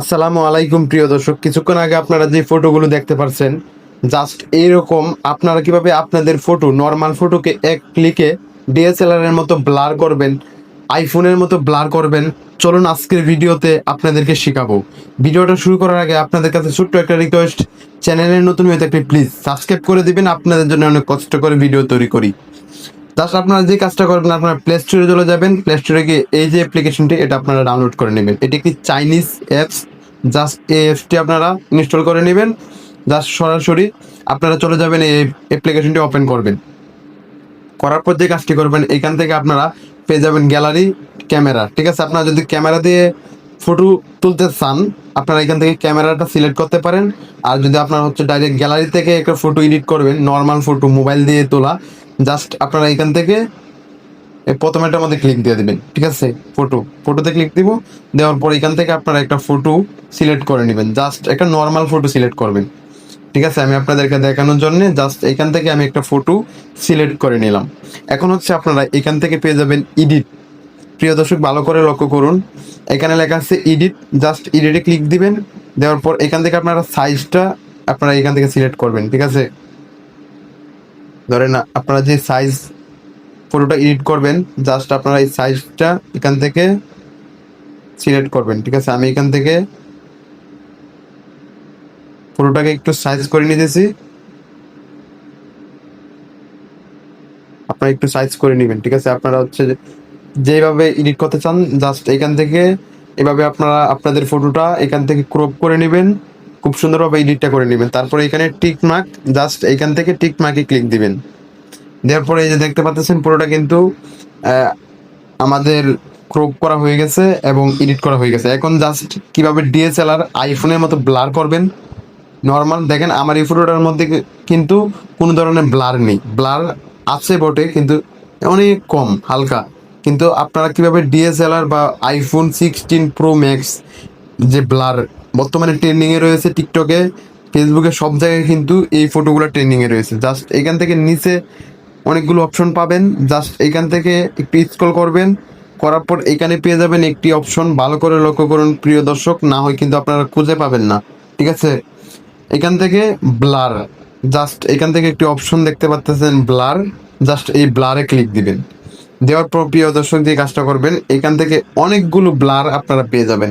আসসালামু আলাইকুম, প্রিয় দর্শক। কিছুক্ষণ আগে আপনারা যে ফটোগুলো দেখতে পারছেন জাস্ট এইরকম আপনারা কীভাবে আপনাদের ফটো নর্মাল ফটোকে এক ক্লিকে ডিএসএলআর এর মতো ব্লার করবেন আইফোনের মতো ব্লার করবেন, চলুন আজকের ভিডিওতে আপনাদেরকে শেখাবো। ভিডিওটা শুরু করার আগে আপনাদের কাছে ছোট্ট একটা রিকোয়েস্ট চ্যানেলের নতুন হয়ে থাকলে প্লিজ সাবস্ক্রাইব করে দিবেন, আপনাদের জন্য অনেক কষ্ট করে ভিডিও তৈরি করি। জাস্ট আপনারা যে কাজটা করবেন, আপনারা প্লে স্টোরে চলে যাবেন। প্লে স্টোরে গিয়ে এই যে অ্যাপ্লিকেশনটি এটা আপনারা ডাউনলোড করে নেবেন। এটি একটি চাইনিজ অ্যাপস জাস্ট এই অ্যাপসটি আপনারা ইনস্টল করে নেবেন। জাস্ট সরাসরি আপনারা চলে যাবেন, এই অ্যাপ্লিকেশনটি ওপেন করবেন। করার পর যে কাজটি করবেন, এখান থেকে আপনারা পেয়ে যাবেন গ্যালারি ক্যামেরা ঠিক আছে? আপনারা যদি ক্যামেরা দিয়ে ফটো তুলতে চান, আপনারা এখান থেকে ক্যামেরাটা সিলেক্ট করতে পারেন। আর যদি আপনার হচ্ছে ডাইরেক্ট গ্যালারি থেকে একটা ফটো এডিট করবেন নর্মাল ফটো মোবাইল দিয়ে তোলা জাস্ট আপনারা এখান থেকে এই প্রথমেটার মধ্যে ক্লিক দিয়ে দেবেন, ঠিক আছে? ফটো ফটোতে ক্লিক দিব, দেওয়ার পর এখান থেকে আপনারা একটা ফটো সিলেক্ট করে নেবেন, জাস্ট একটা নর্মাল ফটো সিলেক্ট করবেন, ঠিক আছে? আমি আপনাদেরকে দেখানোর জন্য জাস্ট এখান থেকে আমি একটা ফটো সিলেক্ট করে নিলাম। এখন হচ্ছে আপনারা এখান থেকে পেয়ে যাবেন এডিট প্রিয় দর্শক, ভালো করে লক্ষ্য করুন, এখানে লেখা আছে এডিট জাস্ট এডিটে ক্লিক দিবেন, দেওয়ার পর এখান থেকে আপনারা সাইজটা আপনারা এখান থেকে সিলেক্ট করবেন, ঠিক আছে? ধরেন আপনারা যে সাইজ ফটোটা এডিট করবেন জাস্ট আপনারা এই সাইজটা এখান থেকে সিলেক্ট করবেন, ঠিক আছে? আমি এখান থেকে ফটোটাকে একটু সাইজ করে নিতেছি। আপনারা একটু সাইজ করে নেবেন, ঠিক আছে? আপনারা হচ্ছে যেভাবে এডিট করতে চান জাস্ট এখান থেকে এভাবে আপনারা আপনাদের ফটোটা এখান থেকে ক্রপ করে নেবেন। খুব সুন্দরভাবে এডিটটা করে নেবেন। তারপরে এখানে টিক মার্ক জাস্ট এখান থেকে টিক মার্কে ক্লিক দিবেন। দেওয়ার পরে এই যে দেখতে পাচ্ছেন, পুরোটা কিন্তু আমাদের ক্রপ করা হয়ে গেছে এবং এডিট করা হয়ে গেছে। এখন জাস্ট কীভাবে ডিএসএলআর আইফোনের মতো ব্লার করবেন? নর্মাল দেখেন আমার এই ফটোটার মধ্যে কিন্তু কোনো ধরনের ব্লার নেই। ব্লার আছে বটে, কিন্তু অনেক কম, হালকা। কিন্তু আপনারা কীভাবে ডিএসএলআর বা আইফোন সিক্সটিন প্রো ম্যাক্স যে ব্লার বর্তমানে ট্রেন্ডিংয়ে রয়েছে টিকটকে ফেসবুকে সব জায়গায় কিন্তু এই ফটোগুলো ট্রেন্ডিংয়ে রয়েছে। জাস্ট এখান থেকে নিচে অনেকগুলো অপশন পাবেন। জাস্ট এখান থেকে একটু স্ক্রল করবেন। করার পর এখানে পেয়ে যাবেন একটি অপশন ভালো করে লক্ষ্য করুন প্রিয় দর্শক। না হয় কিন্তু আপনারা খুঁজে পাবেন না। ঠিক আছে? এখান থেকে ব্লার জাস্ট এখান থেকে একটি অপশন দেখতে পাচ্ছেন ব্লার জাস্ট এই ব্লারে ক্লিক দিবেন। দেওয়ার পর প্রিয় দর্শক দিয়ে কাজটা করবেন, এখান থেকে অনেকগুলো ব্লার আপনারা পেয়ে যাবেন।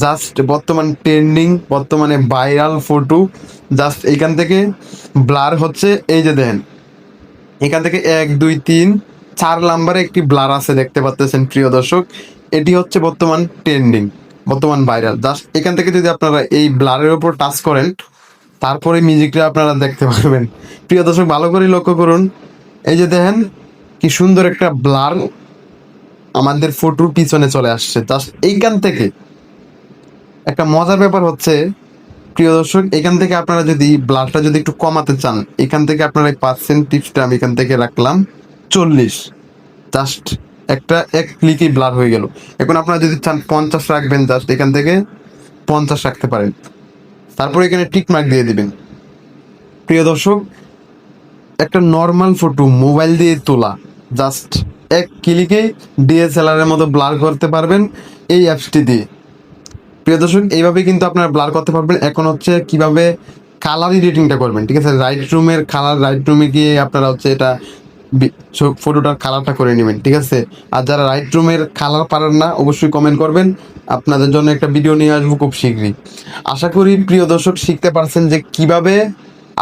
জাস্ট বর্তমান ট্রেন্ডিং বর্তমানে ভাইরাল ফটো জাস্ট এখান থেকে ব্লার হচ্ছে, এই যে দেখেন। এখান থেকে এক, দুই, তিন, চার নাম্বারে একটি ব্লার আছে, দেখতে পাচ্ছেন প্রিয় দর্শক। এটি হচ্ছে বর্তমান ট্রেন্ডিং বর্তমান ভাইরাল জাস্ট এখান থেকে যদি আপনারা এই ব্লারের উপর টাচ করেন, তারপরে মিউজিকটা আপনারা দেখতে পারবেন। প্রিয় দর্শক, ভালো করে লক্ষ্য করুন। এই যে দেখেন, কি সুন্দর একটা ব্লার আমাদের ফটোর পিছনে চলে আসছে। জাস্ট এইখান থেকে একটা মজার ব্যাপার হচ্ছে, প্রিয় দর্শক, এখান থেকে আপনারা যদি ব্লাডটা যদি একটু কমাতে চান, এখান থেকে আপনারা এই পার্সেন্ট টিপসটা আমি এখান থেকে রাখলাম চল্লিশ। জাস্ট একটা, এক ক্লিকেই ব্লার হয়ে গেল। এখন আপনারা যদি চান পঞ্চাশ রাখবেন জাস্ট এখান থেকে পঞ্চাশ রাখতে পারেন। তারপর এখানে টিক মার্ক দিয়ে দিবেন। প্রিয় দর্শক, একটা নর্মাল ফটো মোবাইল দিয়ে তোলা জাস্ট এক ক্লিকেই ডিএসএলআর এর মতো ব্লার করতে পারবেন এই অ্যাপসটি দিয়ে। প্রিয় দর্শক, এইভাবে কিন্তু আপনারা ব্লার করতে পারবেন। এখন হচ্ছে কীভাবে কালার এডিটিংটা করবেন, ঠিক আছে? রাইট রুমের কালার রাইট রুমে গিয়ে আপনারা হচ্ছে এটা ফটোটার কালারটা করে নেবেন, ঠিক আছে? আর যারা রাইট রুমের কালার পারেন না, অবশ্যই কমেন্ট করবেন। আপনাদের জন্য একটা ভিডিও নিয়ে আসব খুব শীঘ্রই। আশা করি প্রিয় দর্শক, শিখতে পারছেন যে কীভাবে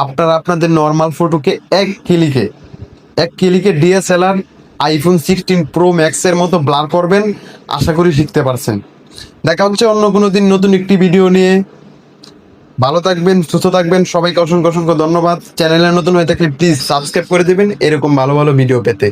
আপনারা আপনাদের নর্মাল ফটোকে এক ক্লিকে এক ক্লিকে ডিএসএলআর আইফোন সিক্সটিন প্রো ম্যাক্সের মতো ব্লার করবেন। আশা করি শিখতে পারছেন। দেখা হচ্ছে অন্য কোনো দিন নতুন একটি ভিডিও নিয়ে। ভালো থাকবেন, সুস্থ থাকবেন, সবাইকে অসংখ্য অসংখ্য ধন্যবাদ। চ্যানেলে নতুন হয়ে থাকলে প্লিজ সাবস্ক্রাইব করে দেবেন, এরকম ভালো ভালো ভিডিও পেতে।